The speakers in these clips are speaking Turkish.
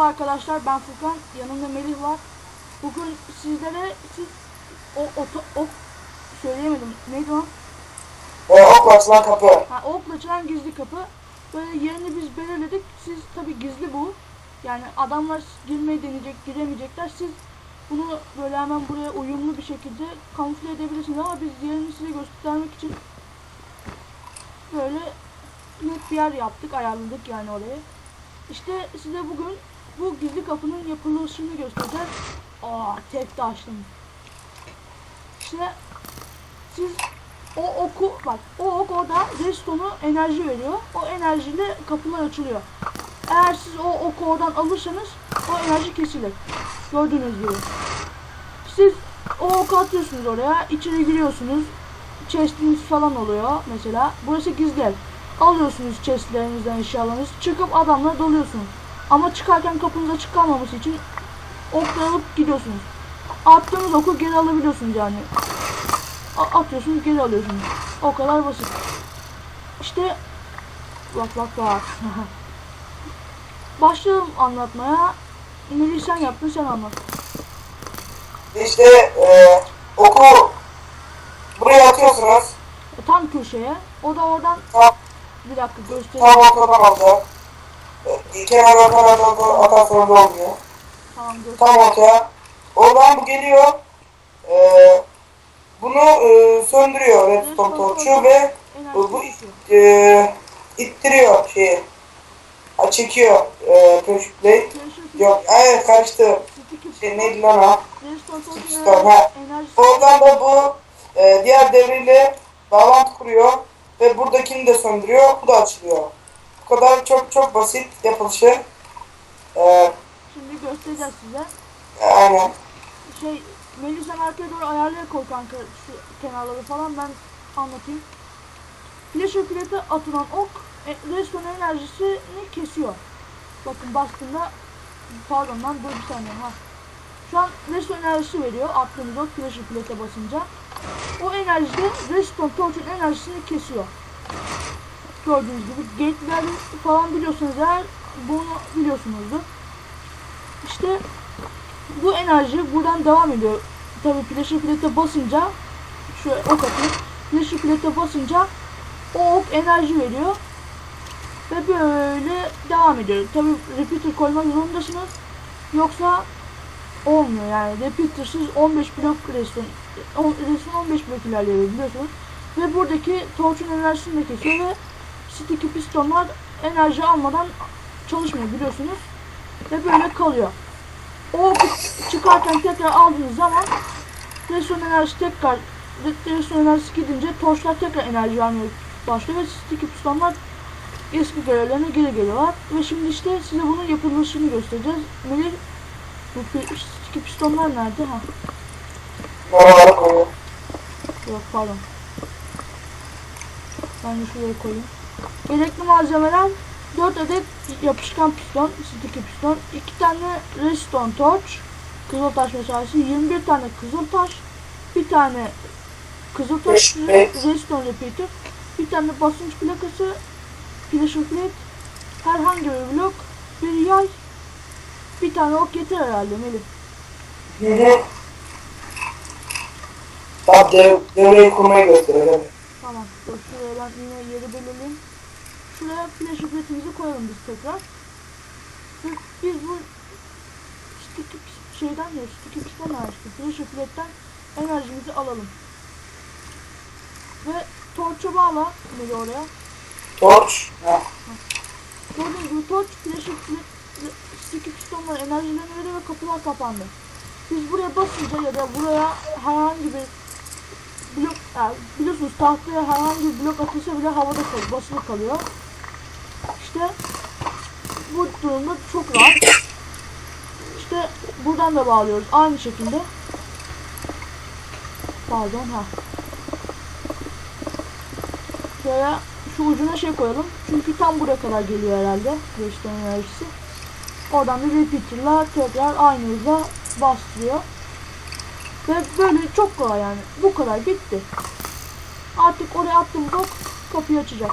Merhaba arkadaşlar ben Furkan yanımda Melih var. Bugün sizlere siz o o o söyleyemedim neydi o? Ve ok açılan kapı. Ha okla açılan gizli kapı. Böyle yerini biz belirledik. Siz tabi gizli bu. Yani adamlar girmeyi deneyecek, giremeyecekler. Siz bunu böyle hemen buraya uyumlu bir şekilde kamufle edebilirsiniz ama biz yerini size göstermek için böyle net bir yer yaptık, ayarladık yani orayı. İşte size bugün bu gizli kapının yapılışını göstereceğiz. Aa tek de açtım. İşte siz o oku bak o ok orada redstone'u enerji veriyor. O enerjiyle kapılar açılıyor. Eğer siz o oku oradan alırsanız o enerji kesilir. Gördüğünüz gibi. Siz o oku atıyorsunuz oraya. içeri giriyorsunuz. Chest'iniz falan oluyor mesela. Burası gizli. Alıyorsunuz chestlerinizden eşyalarınızı. Çıkıp adamla doluyorsunuz. Ama çıkarken kapınız açık kalmaması için okları alıp gidiyorsunuz. Attığınız oku geri alabiliyorsunuz yani. A- atıyorsunuz geri alıyorsunuz. O kadar basit. İşte bak bak bak. Başlayalım anlatmaya. Melih sen yaptın sen anlat. İşte e, oku buraya atıyorsunuz. E, Tam köşeye. O da oradan Tam, bir dakika tam göstereyim. ortadan alacak. E, kenara kenara atarsanız olmuyor. Tamam göster. Tam ortaya. Oradan bu geliyor. E, bunu e, söndürüyor redstone torçu ve bu, bu e, ittiriyor şeyi. Ha, çekiyor e, pressure. Yok evet karıştı. Şey neydi lan o? Stone, ha. Oradan da bu e, diğer devreyle bağlantı kuruyor ve buradakini de söndürüyor. Bu da açılıyor. Kadar çok çok basit yapılışı. E, Şimdi göstereceğiz size. yani Şey Melih sen arkaya doğru ayarlaya koy kanka şu kenarları falan ben anlatayım. Flash plate atılan ok e, redstone enerjisini kesiyor. Bakın bastığında pardon lan dur bir saniye ha. Şu an redstone enerjisi veriyor attığımız ok flash plate'e basınca. O enerji de redstone torch'un enerjisini kesiyor. Gördüğünüz gibi gate'ler falan biliyorsunuz eğer bunu biliyorsunuzdur. İşte bu enerji buradan devam ediyor. Tabii flash plate'e basınca şu ok atayım. Flash plate'e basınca o ok enerji veriyor. Ve böyle devam ediyor. Tabii repeater koymak zorundasınız. Yoksa olmuyor yani. Repeater'sız 15 blok on- redstone 15 blok ilerliyor biliyorsunuz. Ve buradaki torch'un enerjisini de ve sticky pistonlar enerji almadan çalışmıyor biliyorsunuz. Ve böyle kalıyor. O çıkarken tekrar aldığınız zaman redstone enerjisi tekrar redstone enerjisi gidince torçlar tekrar enerji vermeye başlıyor ve sticky pistonlar eski görevlerine geri geliyorlar. Ve şimdi işte size bunun yapılışını göstereceğiz. Melih bu sticky pistonlar nerede? Ha, yok pardon. Ben şuraya koyayım. Gerekli malzemeler 4 adet yapışkan piston, sticky piston, 2 tane redstone torch, kızıltaş meşalesi, 21 tane kızıltaş, bir tane kızıltaş, Evet. redstone repeater, bir tane basınç plakası, pressure plate, herhangi bir blok, bir yay, bir tane ok yeter herhalde Melih. Hı hı. Tamam dev, devreyi kurmayı gösteriyor. Tamam. Dur şuraya ben yine yeri belirleyeyim. Şuraya flash ücretimizi koyalım biz tekrar. Ve biz bu sticky şeyden ya sticky piston enerjisi flash ücretten enerjimizi alalım. Ve torç'a bağla beni oraya. Torç. Gördüğünüz gibi torç flash sticky pistonlar enerjilerini veriyor ve kapılar kapandı. Biz buraya basınca ya da buraya herhangi bir blok yani biliyorsunuz tahtaya herhangi bir blok atılsa bile havada kalıyor, basılı kalıyor. İşte bu durumda çok rahat. İşte buradan da bağlıyoruz aynı şekilde. Pardon ha. Şöyle şu ucuna şey koyalım. Çünkü tam buraya kadar geliyor herhalde. Redstone enerjisi. Oradan da repeater'la tekrar aynı hızla bastırıyor. Ve böyle çok kolay yani. Bu kadar bitti. Artık oraya attığımız ok kapıyı açacak.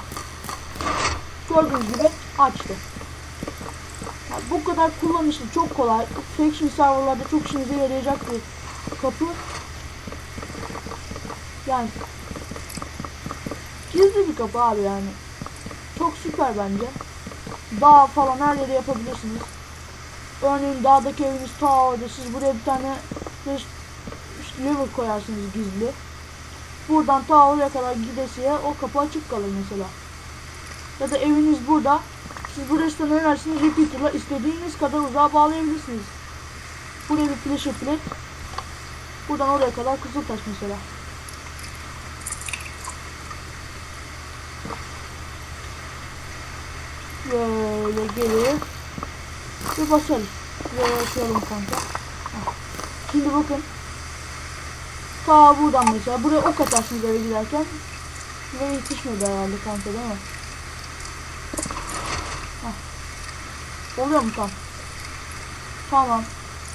Gördüğünüz gibi açtı. Ya bu kadar kullanışlı, çok kolay. Faction serverlarda çok işinize yarayacak bir kapı. Yani gizli bir kapı abi yani. Çok süper bence. Dağ falan her yere yapabilirsiniz. Örneğin dağdaki eviniz ta orada. Siz buraya bir tane işte lever koyarsınız gizli. Buradan ta oraya kadar gidesiye o kapı açık kalır mesela. Ya da eviniz burada. Siz bu restoranı önersiniz repeater'la istediğiniz kadar uzağa bağlayabilirsiniz. Buraya bir flasher plate. Buradan oraya kadar kızıltaş mesela. Böyle gelir. Ve basarız. Ve açalım kanka. Şimdi bakın. Ta buradan mesela. Buraya ok atarsınız eve giderken. Ve yetişmedi herhalde kanka değil mi? Heh. Oluyor mu tam? Tamam.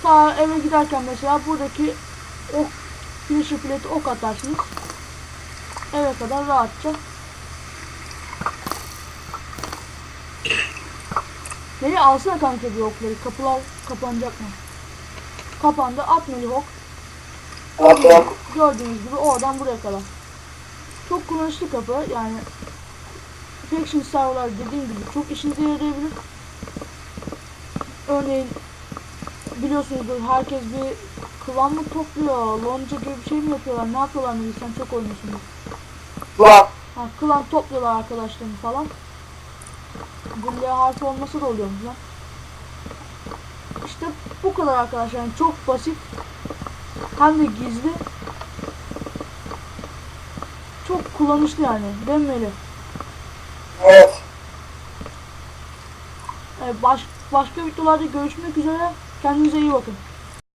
Ta eve giderken mesela buradaki ok flasher plate ok atarsınız. Eve kadar rahatça Beni alsana kanka bir okları. Kapılar kapanacak mı? Kapandı. At Melih ok. Gördüğünüz gibi oradan buraya kadar. Çok kullanışlı kapı. Yani Faction serverlar dediğim gibi çok işinize yarayabilir. Örneğin biliyorsunuzdur herkes bir klan mı topluyor, lonca gibi bir şey mi yapıyorlar, ne yapıyorlar Melih sen çok oynuyorsundur. lan Ha, klan topluyorlar arkadaşlarını falan. Gülle harfi olmasa da oluyormuş lan. İşte bu kadar arkadaşlar. Yani çok basit. Hem de gizli. Çok kullanışlı yani. Demeli. evet. Ee, baş, başka videolarda görüşmek üzere. Kendinize iyi bakın.